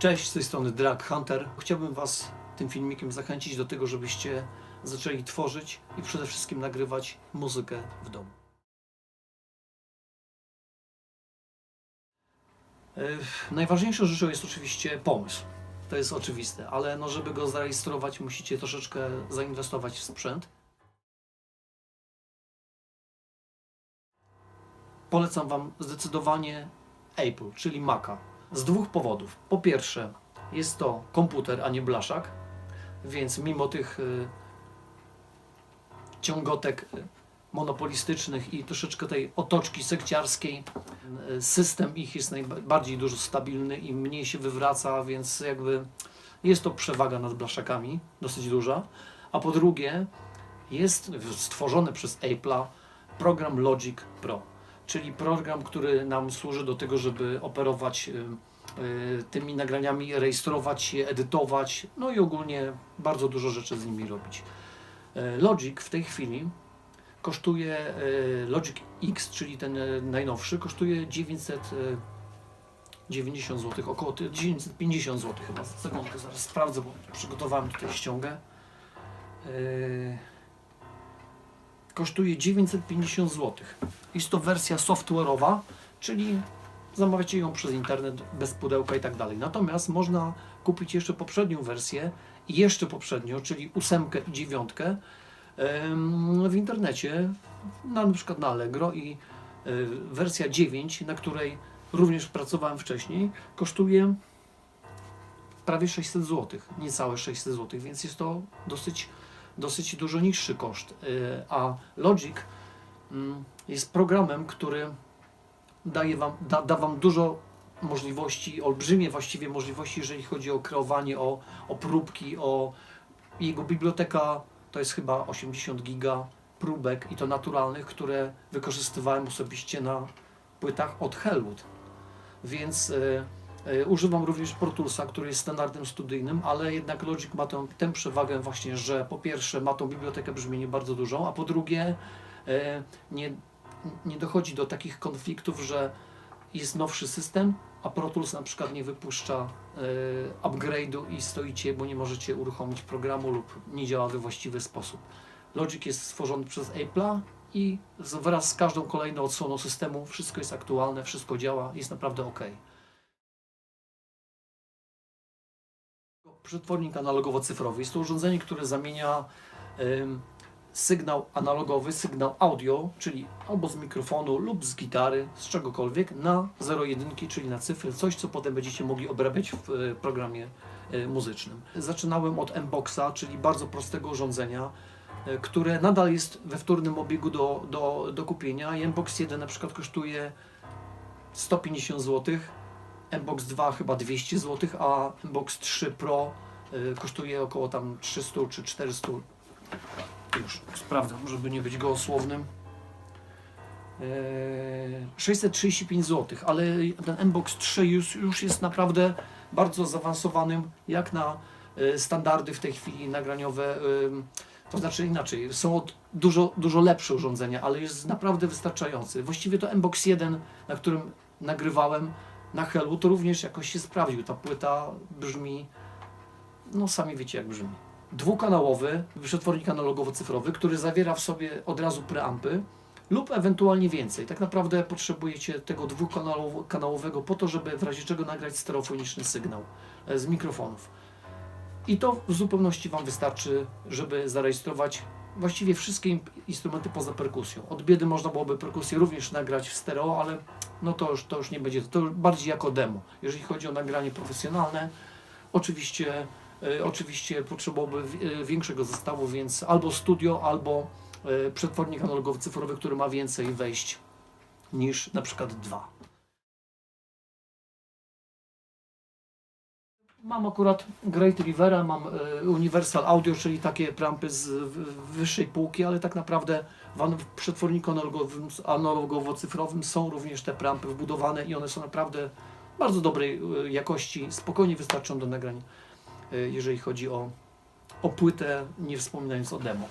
Cześć, z tej strony Drag Hunter. Chciałbym Was tym filmikiem zachęcić do tego, żebyście zaczęli tworzyć i przede wszystkim nagrywać muzykę w domu. E, Najważniejszą rzeczą jest oczywiście pomysł. To jest oczywiste, ale no, żeby go zarejestrować, musicie troszeczkę zainwestować w sprzęt. Polecam Wam zdecydowanie Apple, czyli Maca. Z dwóch powodów. Po pierwsze, jest to komputer, a nie blaszak, więc mimo tych y, ciągotek y, monopolistycznych i troszeczkę tej otoczki sekciarskiej, y, system ich jest najbardziej dużo stabilny i mniej się wywraca, więc jakby jest to przewaga nad blaszakami, dosyć duża. A po drugie, jest stworzony przez Apple'a program Logic Pro, czyli program, który nam służy do tego, żeby operować y, y, tymi nagraniami, rejestrować je, edytować, no i ogólnie bardzo dużo rzeczy z nimi robić. Y, Logic w tej chwili kosztuje, y, Logic X, czyli ten y, najnowszy, kosztuje 990 zł, około ty- 950 zł chyba. Sekundkę, zaraz sprawdzę, bo przygotowałem tutaj ściągę. Kosztuje 950 zł. Jest to wersja software'owa, czyli zamawiacie ją przez internet bez pudełka i tak dalej. Natomiast można kupić jeszcze poprzednią wersję jeszcze poprzednią, czyli ósemkę i dziewiątkę w internecie, na, na przykład na Allegro i y, wersja 9, na której również pracowałem wcześniej, kosztuje prawie 600 zł, niecałe 600 zł, więc jest to dosyć, dosyć dużo niższy koszt. Y, A Logic jest programem, który daje wam, da, da Wam dużo możliwości, olbrzymie właściwie możliwości, jeżeli chodzi o kreowanie, o, o próbki, o jego biblioteka to jest chyba 80 giga próbek i to naturalnych, które wykorzystywałem osobiście na płytach od Hellwood. Więc e, e, używam również Pro Toolsa, który jest standardem studyjnym, ale jednak Logic ma tę, tę przewagę właśnie, że po pierwsze ma tą bibliotekę brzmienia bardzo dużą, a po drugie nie, nie dochodzi do takich konfliktów, że jest nowszy system, a Pro Tools na przykład nie wypuszcza e, upgrade'u i stoicie, bo nie możecie uruchomić programu lub nie działa we właściwy sposób. Logic jest stworzony przez Apple'a i wraz z każdą kolejną odsłoną systemu wszystko jest aktualne, wszystko działa, jest naprawdę ok. Przetwornik analogowo-cyfrowy jest to urządzenie, które zamienia sygnał analogowy, sygnał audio, czyli albo z mikrofonu lub z gitary, z czegokolwiek, na 0,1, czyli na cyfry, coś co potem będziecie mogli obrabiać w e, programie e, muzycznym. Zaczynałem od M-Boxa, czyli bardzo prostego urządzenia, e, które nadal jest we wtórnym obiegu do, do, do kupienia. M-Box 1 na przykład kosztuje 150 zł, M-Box 2 chyba 200 zł, a M-Box 3 Pro kosztuje około tam 300 czy 400 już sprawdzę, żeby nie być gołosłownym. Eee, 635 zł, ale ten M-Box 3 już, już jest naprawdę bardzo zaawansowanym, jak na e, standardy w tej chwili nagraniowe. ym, To znaczy inaczej, są dużo, dużo lepsze urządzenia, ale jest naprawdę wystarczający. Właściwie to M-Box 1, na którym nagrywałem na Helu, to również jakoś się sprawdził. Ta płyta brzmi, no sami wiecie jak brzmi dwukanałowy przetwornik analogowo-cyfrowy, który zawiera w sobie od razu preampy lub ewentualnie więcej. Tak naprawdę potrzebujecie tego dwukanałowego po to, żeby w razie czego nagrać stereofoniczny sygnał e, z mikrofonów. I to w zupełności Wam wystarczy, żeby zarejestrować właściwie wszystkie instrumenty poza perkusją. Od biedy można byłoby perkusję również nagrać w stereo, ale no to już, to już nie będzie, to już bardziej jako demo. Jeżeli chodzi o nagranie profesjonalne, oczywiście Oczywiście potrzebowałby e, większego zestawu, więc albo studio, albo e, przetwornik analogowy cyfrowy, który ma więcej wejść niż na przykład dwa. Mam akurat Great Rivera, mam e, Universal Audio, czyli takie prampy z wyższej półki, ale tak naprawdę w przetworniku analogowo-cyfrowym są również te prampy wbudowane i one są naprawdę bardzo dobrej e, jakości, spokojnie wystarczą do nagrania, e, jeżeli chodzi o, o płytę, nie wspominając o demo.